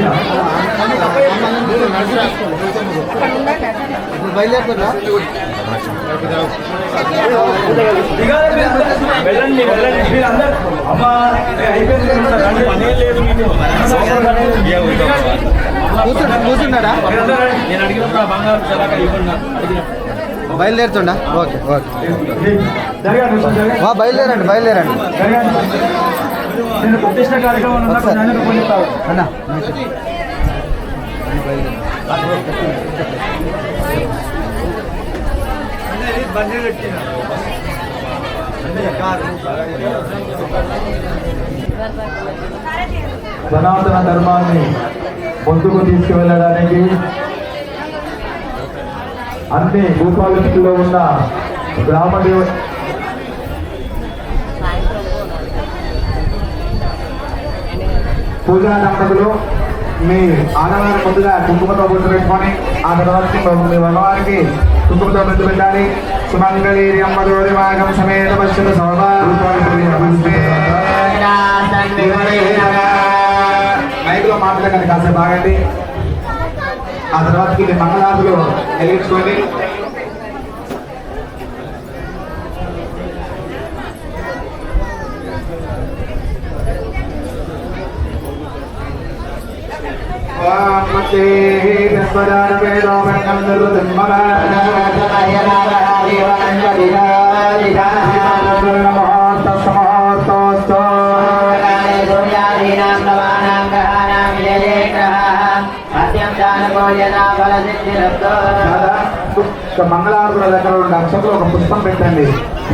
మీరు. వెళ్ళండి వెళ్ళండి మీరు అందరు అమ్మ అయిపోయింది లేదు రండి. నేను అడిగినప్పుడు బంగారు చలాక ఇవ్వండి బయలుదేరుతుండా ఓకే ఓకే బయలుదేరండి బయలుదేరండి. నేను ప్రతిష్ట కార్యక్రమం. అన్నా సనాతన ధర్మాన్ని ముందుకు తీసుకువెళ్ళడానికి అన్ని భూపాలకుల్లో ఉన్న గ్రామ దేవ పూజా దంపతులు మీ ఆడవారి ముందుగా కుంకుమతో బొట్టు పెట్టుకొని ఆ తర్వాత మీ మగవారికి కుంకుమతో బొట్టు పెట్టాలి. సుమంగళి అమ్మదోరి మాగం సమేత పశ్చిమ మైకులో మాట్లాడకండి కాసేపు బాగండి ఆ తర్వాత మీ మంగళాదులు వెలిగించుకోండి మంగళారుల దగ్గర ఉన్న అక్షంలో ఒక పుష్పం పెట్టండి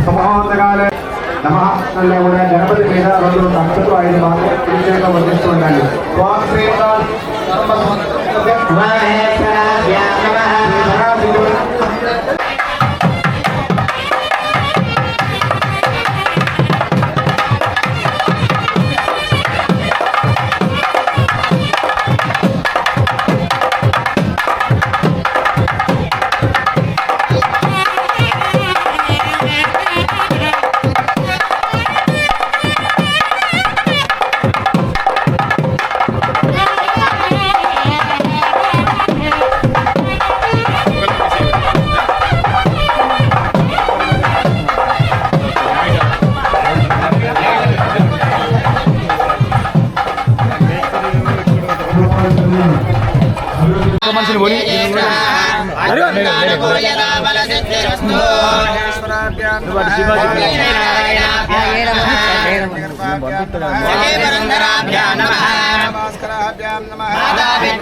సమోహంతకాలే నమహాస్తంలో కూడా గణపతి మీద రెండు రెండు అక్షలు ఐదు బాగా ప్రత్యేకంగా వర్తిస్తూ ఉండాలి वह है पराभ्या नमः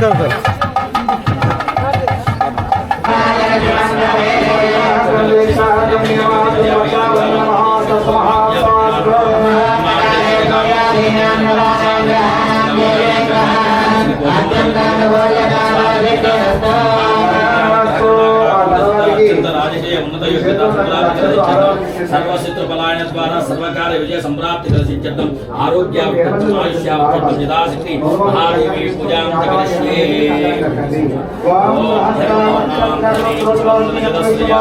这样 सर्वाणां सर्वकारविजयसम्प्राप्तिरसिद्ध्यर्थम् आरोग्यावृत्तम् आयुष्यावृत्तम् यदाशक्ति महादेवी पूजां च करिष्ये ॐ सर्वाणां जगदस्या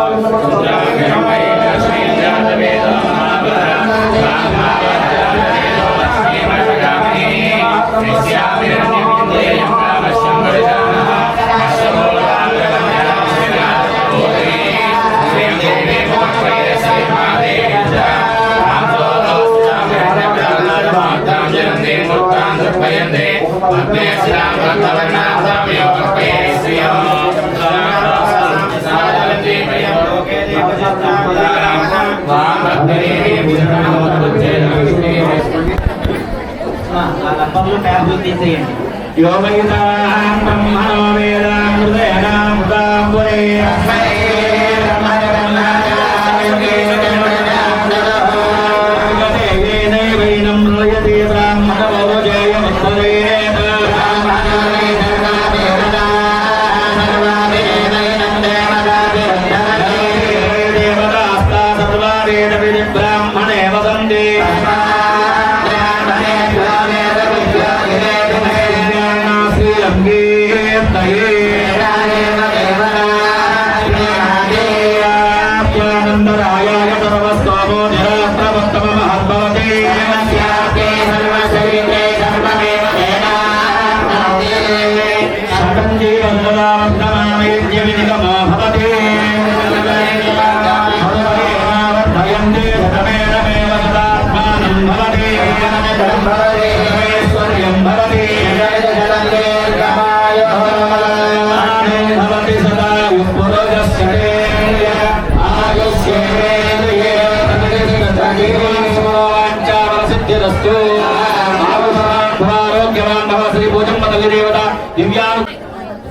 శ్రీ భోజం దేవత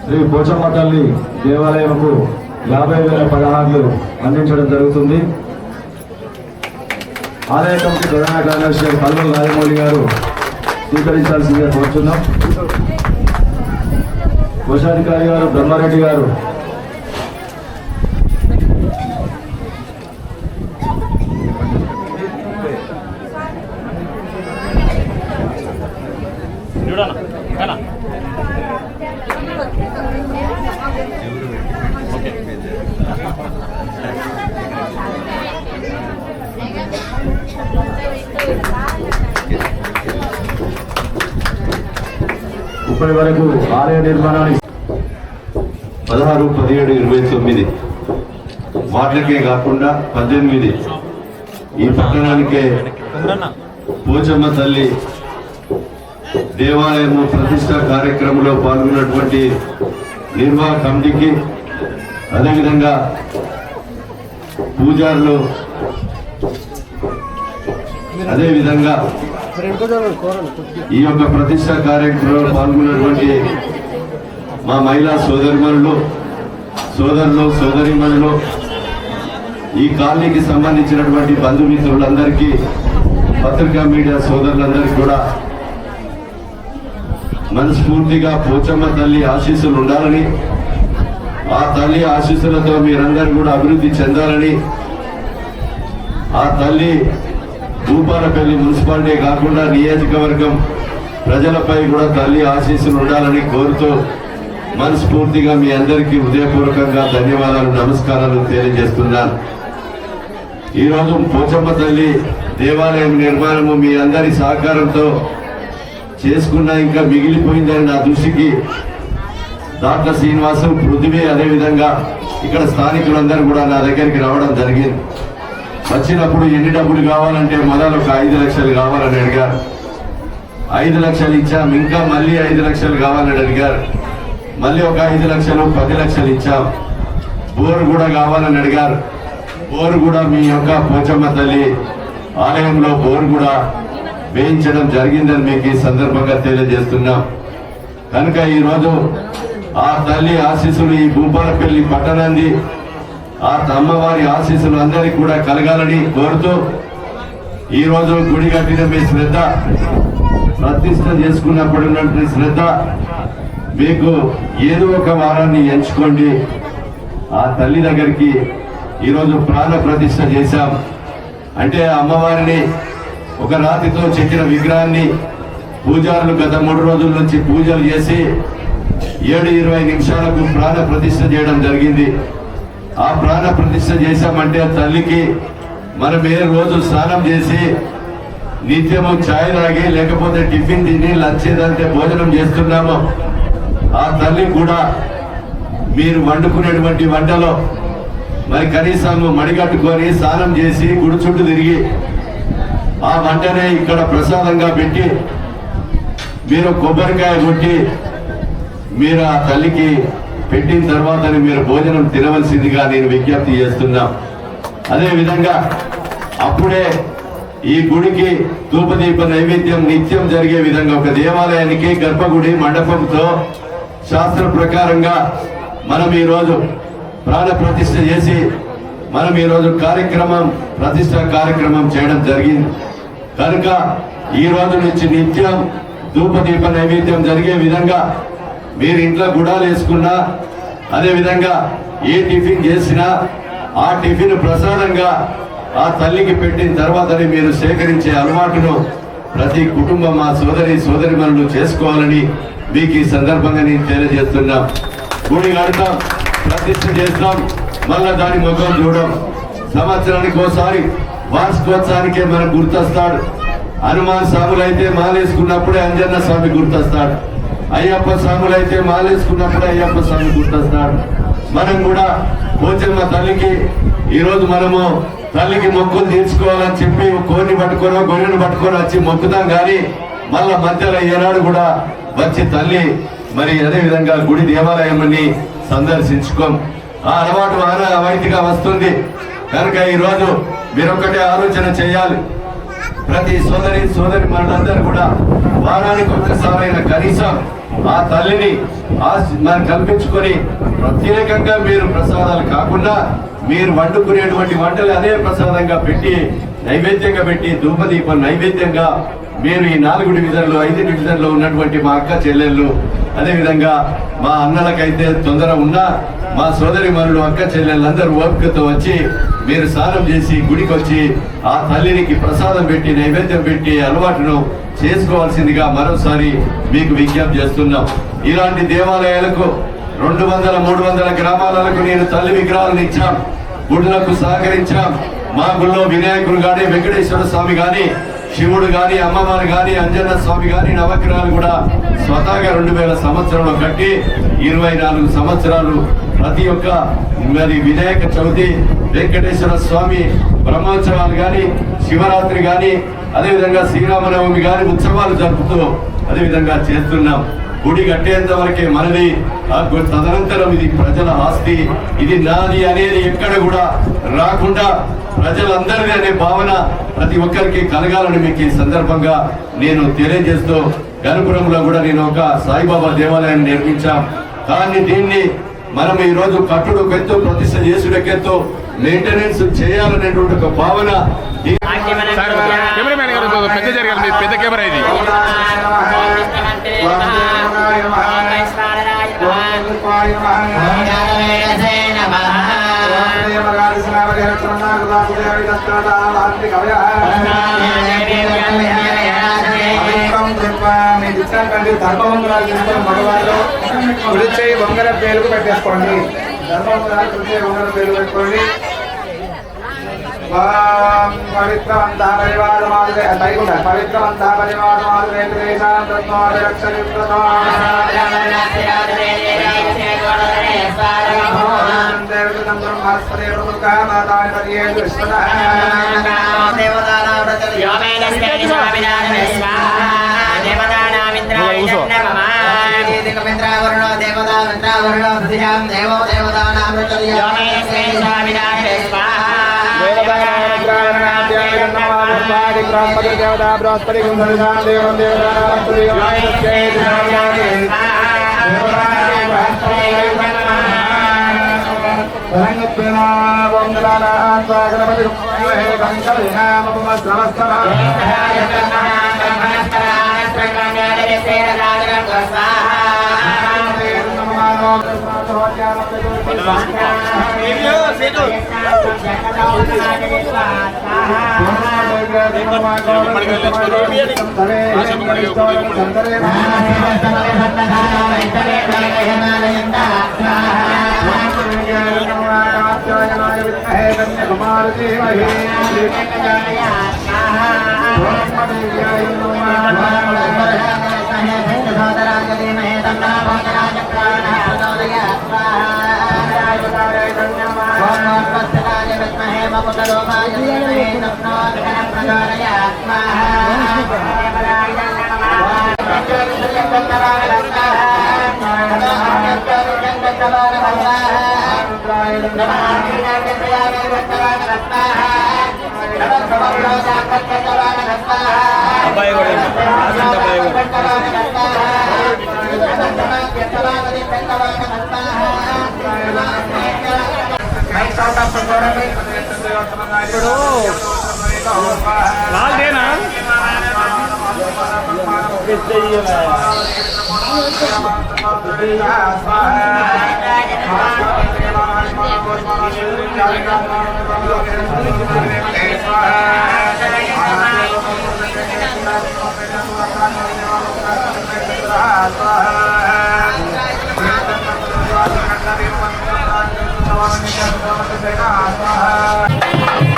శ్రీ పోచమ్మ తల్లి దేవాలయంకు యాభై వేల పదహారులు అందించడం జరుగుతుంది ఆలయ కమిటీ ప్రధాన కార్యదర్శి గారు రాజమౌళి గారు స్వీకరించాల్సిందిగా కోరుతున్నాం కోశాధికారి గారు బ్రహ్మారెడ్డి గారు ఇప్పటి వరకు ఆలయ నిర్మాణానికి పదహారు పదిహేడు ఇరవై తొమ్మిది వాటికే కాకుండా పద్దెనిమిది ఈ పట్టణానికే పోచమ్మ తల్లి దేవాలయము ప్రతిష్ట కార్యక్రమంలో పాల్గొన్నటువంటి నిర్వాహ కమిటీకి అదేవిధంగా పూజారులు అదేవిధంగా ఈ యొక్క ప్రతిష్ట కార్యక్రమంలో పాల్గొన్నటువంటి మా మహిళా సోదరిమణులు సోదరులు సోదరిమణులు ఈ కాలనీకి సంబంధించినటువంటి బంధుమిత్రులందరికీ పత్రికా మీడియా సోదరులందరికీ కూడా మనస్ఫూర్తిగా పోచమ్మ తల్లి ఆశీస్సులు ఉండాలని ఆ తల్లి ఆశీస్సులతో మీరందరూ కూడా అభివృద్ధి చెందాలని ఆ తల్లి భూపాలపల్లి మున్సిపాలిటీ కాకుండా నియోజకవర్గం ప్రజలపై కూడా తల్లి ఆశీస్సులు ఉండాలని కోరుతూ మనస్ఫూర్తిగా మీ అందరికీ హృదయపూర్వకంగా ధన్యవాదాలు నమస్కారాలు తెలియజేస్తున్నాను ఈరోజు పోచమ్మ తల్లి దేవాలయం నిర్మాణము మీ అందరి సహకారంతో చేసుకున్న ఇంకా మిగిలిపోయిందని నా దృష్టికి డాక్టర్ శ్రీనివాసం పృథ్వీ అదేవిధంగా ఇక్కడ స్థానికులందరూ కూడా నా దగ్గరికి రావడం జరిగింది. వచ్చినప్పుడు ఎన్ని డబ్బులు కావాలంటే మొదలు ఒక ఐదు లక్షలు కావాలని అడిగారు. ఐదు లక్షలు ఇచ్చాం ఇంకా మళ్ళీ ఐదు లక్షలు కావాలని అడిగారు. మళ్ళీ ఒక ఐదు లక్షలు పది లక్షలు ఇచ్చాం. బోరు కూడా కావాలని అడిగారు. బోరు కూడా మీ యొక్క పోచమ్మ తల్లి ఆలయంలో బోరు కూడా వేయించడం జరిగిందని మీకు ఈ సందర్భంగా తెలియజేస్తున్నాం. కనుక ఈరోజు ఆ తల్లి ఆశీస్సులు ఈ భూపాలపల్లి పట్టణాన్ని ఆ అమ్మవారి ఆశీస్సులు అందరికీ కూడా కలగాలని కోరుతూ ఈ రోజు గుడి కట్టిన మీ శ్రద్ధ ప్రతిష్ట చేసుకున్నప్పుడు ఉన్నటువంటి శ్రద్ధ మీకు ఏదో ఒక వారాన్ని ఎంచుకోండి. ఆ తల్లి దగ్గరికి ఈరోజు ప్రాణ ప్రతిష్ట చేశాం. అంటే అమ్మవారిని ఒక రాతితో చెక్కిన విగ్రహాన్ని పూజారులు గత మూడు రోజుల నుంచి పూజలు చేసి ఏడు ఇరవై నిమిషాలకు ప్రాణ ప్రతిష్ట చేయడం జరిగింది. ఆ ప్రాణ ప్రతిష్ట చేశామంటే తల్లికి మనం ఏ రోజు స్నానం చేసి నిత్యము ఛాయ్ తాగి లేకపోతే టిఫిన్ తిని లంచ్ ఏదంటే భోజనం చేస్తున్నామో ఆ తల్లి కూడా మీరు వండుకునేటువంటి వంటలో మరి కనీసం మడిగట్టుకొని స్నానం చేసి గుడి చుట్టూ తిరిగి ఆ వంటనే ఇక్కడ ప్రసాదంగా పెట్టి మీరు కొబ్బరికాయ కొట్టి మీరు ఆ తల్లికి పెట్టిన తర్వాతనే మీరు భోజనం తినవలసిందిగా నేను విజ్ఞప్తి చేస్తున్నా. అదే విధంగా అప్పుడే ఈ గుడికి ధూపదీప నైవేద్యం నిత్యం జరిగే విధంగా ఒక దేవాలయానికి గర్భగుడి మండపంతో శాస్త్ర ప్రకారంగా మనం ఈరోజు ప్రాణ ప్రతిష్ఠ చేసి మనం ఈరోజు కార్యక్రమం ప్రతిష్ట కార్యక్రమం చేయడం జరిగింది. కనుక ఈ రోజు నుంచి నిత్యం ధూపదీప నైవేద్యం జరిగే విధంగా మీరు ఇంట్లో గుడాలు వేసుకున్నా అదేవిధంగా ఏ టిఫిన్ చేసినా ఆ టిఫిన్ ప్రసాదంగా ఆ తల్లికి పెట్టిన తర్వాతనే మీరు సేకరించే అలవాటును ప్రతి కుటుంబం మా సోదరి సోదరి చేసుకోవాలని మీకు ఈ సందర్భంగా నేను తెలియజేస్తున్నా. గుడి కడతాం ప్రతిష్ట చేస్తాం మళ్ళా దాని ముఖం చూడం. సంవత్సరానికి ఒకసారి వార్షికోత్సవానికే మనకు గుర్తొస్తాడు. హనుమాన్ స్వాములైతే మాలేసుకున్నప్పుడే అంజన్న స్వామి గుర్తొస్తాడు. అయ్యప్ప స్వామిలైతే మాలేసుకున్నప్పుడు అయ్యప్ప స్వామి గుర్తొస్తాడు మనం కూడా పోచమ్మ తల్లికి ఈరోజు మనము తల్లికి మొక్కులు తీర్చుకోవాలని చెప్పి కోడిని పట్టుకోనో గొర్రెను పట్టుకొని వచ్చి మొక్కుతాం కానీ మళ్ళా మధ్యలో ఏనాడు కూడా వచ్చి తల్లి మరి అదే విధంగా గుడి దేవాలయాన్ని సందర్శించుకోం. ఆ అలవాటు ఆనవాయితీగా వస్తుంది. కనుక ఈరోజు మీరొక్కటే ఆలోచన చేయాలి. ప్రతి సోదరి సోదరి మనందరూ కూడా వారానికి ఒకసారైనా కనీసం ఆ తల్లిని మరి కల్పించుకొని ప్రత్యేకంగా మీరు ప్రసాదాలు కాకుండా మీరు వండుకునేటువంటి వంటలు అదే ప్రసాదంగా పెట్టి నైవేద్యంగా పెట్టి ధూపదీపం నైవేద్యంగా మీరు ఈ నాలుగు డివిజన్లు ఐదు డివిజన్లో ఉన్నటువంటి మా అక్క చెల్లెళ్ళు అదేవిధంగా మా అన్నలకైతే తొందర ఉన్నా మా సోదరి మనులు అక్క చెల్లెళ్ళందరూ ఓపికతో వచ్చి మీరు స్నానం చేసి గుడికి వచ్చి ఆ తల్లినికి ప్రసాదం పెట్టి నైవేద్యం పెట్టి అలవాటును చేసుకోవాల్సిందిగా మరోసారి మీకు విజ్ఞప్తి చేస్తున్నాం. ఇలాంటి దేవాలయాలకు రెండు వందల మూడు వందల గ్రామాలకు నేను తల్లి విగ్రహాలను ఇచ్చాం గుడులకు సహకరించాం. మా గుళ్ళో వినాయకుడు గాని వెంకటేశ్వర స్వామి గాని శివుడు గాని అమ్మవారు గాని అంజన స్వామి గాని నవగ్రహాలు కూడా స్వతహాగా రెండు వేల సంవత్సరంలో కట్టి ఇరవై నాలుగు సంవత్సరాలు ప్రతి ఒక్క మరి వినాయక చవితి వెంకటేశ్వర స్వామి బ్రహ్మోత్సవాలు గాని శివరాత్రి గాని అదేవిధంగా శ్రీరామనవమి గాని ఉత్సవాలు జరుపుతూ అదేవిధంగా చేస్తున్నాం. గుడి కట్టేంత వరకే మనది తదనంతరం ఇది ప్రజల ఆస్తి. ఇది నాది అనేది ఎక్కడ కూడా రాకుండా ప్రజలందరిది అనే భావన ప్రతి ఒక్కరికి కలగాలని మీకు ఈ సందర్భంగా నేను తెలియజేస్తూ గణపురంలో కూడా నేను ఒక సాయిబాబా దేవాలయాన్ని నిర్మించాం. కానీ దీన్ని మనం ఈ రోజు కట్టుడు కెత్తు ప్రతిష్ట చేసుడకెత్తు మెయింటెనెన్స్ చేయాలనేటువంటి ఒక భావన పెద్ద జరగాలి మీది పెద్ద కెమెరా ఇది కుడిచేయి వంగల పేరుకు పెట్టేసుకోండి ధర్మవంతురాలు కుడిచేయి వంగర పేరు పెట్టుకోండి. ఓం పవిత్రవంతా పరివారమాదురే తైకుండ పవిత్రవంతా తత్వాది రక్షయుక్తతో దేవతం బృహస్పతి కుంభరిధాం దేవం దేవతా కుమార అబ్బాయి కూడా అబ్బాయి కూడా లాల్దేనా ఏయ్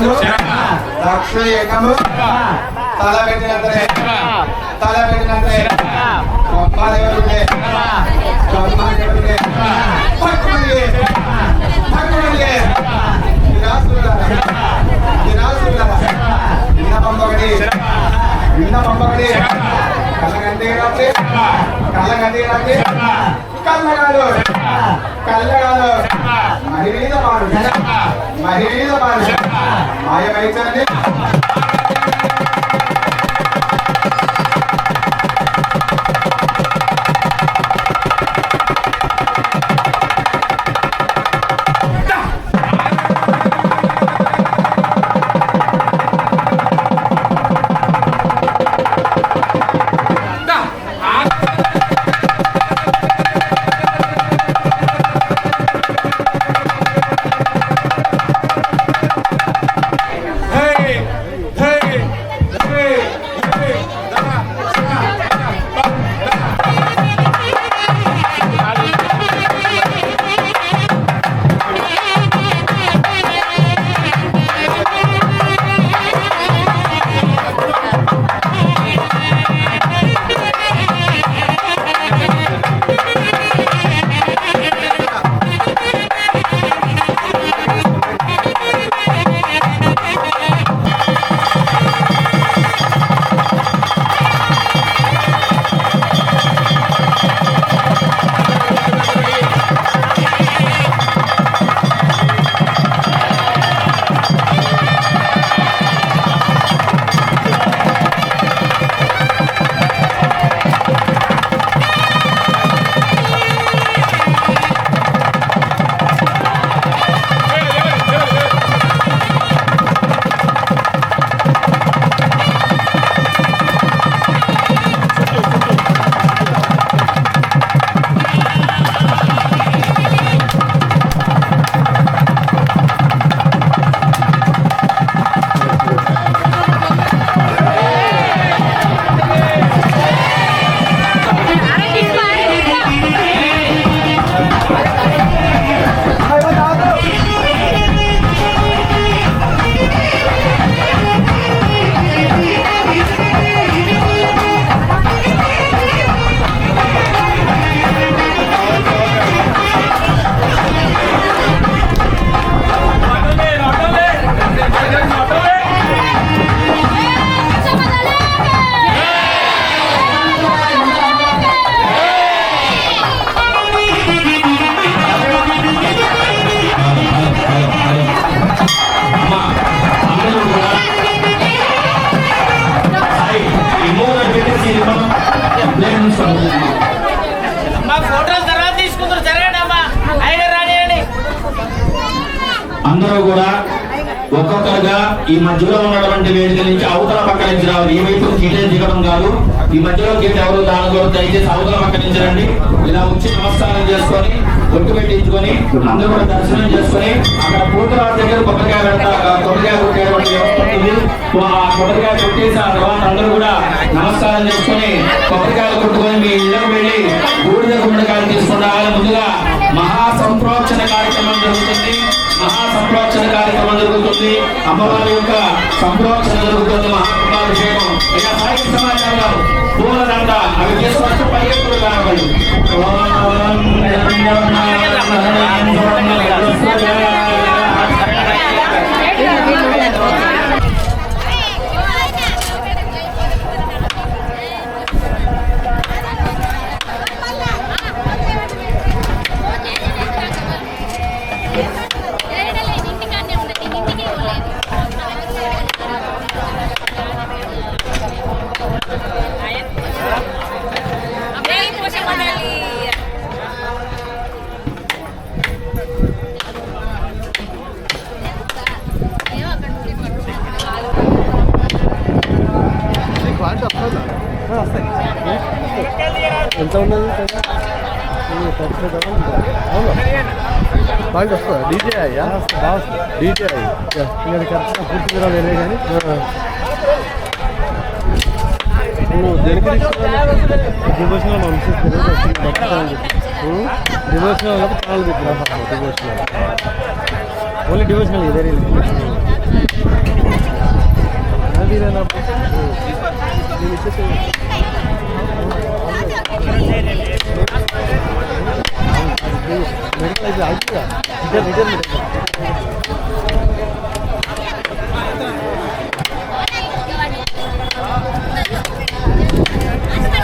ఏకము అక్షయ ఏకము తల పెట్టినంతనే తల పంపకడి విన్న పంపకడి కళ్ళగంటే రాత్రి కళ్ళగంటే రాత్రి కళ్ళగాడు కళ్ళగాడు మారు మహిళ మారు మాయమైతే Hey! Hey! ఈ మధ్యలో ఉన్నటువంటి వేదిక నుంచి అవతల పక్క నుంచి రావాలి. ఈ వైపు నుంచి దిగడం కాదు. ఈ మధ్యలో గీత ఎవరు దానిలో దయచేసి అవతల పక్క నుంచి రండి. ఇలా వచ్చి నమస్కారం చేసుకొని గుర్తు పెట్టించుకొని అందరూ కూడా దర్శనం చేసుకొని అక్కడ పూతరాజు దగ్గర కొబ్బరికాయ పెడతా కొబ్బరికాయ కొట్టేటువంటి వ్యవస్థ ఉంటుంది ఆ కొబ్బరికాయ కొట్టేసి ఆ తర్వాత అందరూ కూడా నమస్కారం చేసుకొని కొబ్బరికాయలు కొట్టుకొని మీ ఇళ్ళకు వెళ్ళి బూడిద గుండెకాయలు తీసుకుని రావాలి ముందుగా మహా సంప్రోక్షణ కార్యక్రమం జరుగుతుంది. మహా సంప్రోక్షణ కార్యక్రమం జరుగుతుంది. అమ్మవారి యొక్క సంప్రోక్షణ జరుగుతుంది. మహాత్మాభిషేకం ఇక సాయి సమాచారం పూలదండ అవి తీసుకొచ్చి కావాలి ఎంత ఉన్నది బాగా వస్తుందా డీజే అయ్యా డీజే అయ్యి ఇంకా కరెక్ట్గా పూర్తిగా వేరే కానీ devotional devotional channel devotional only devotional ఇదే అది నేను నేను ఇచ్చేసి మెడికల్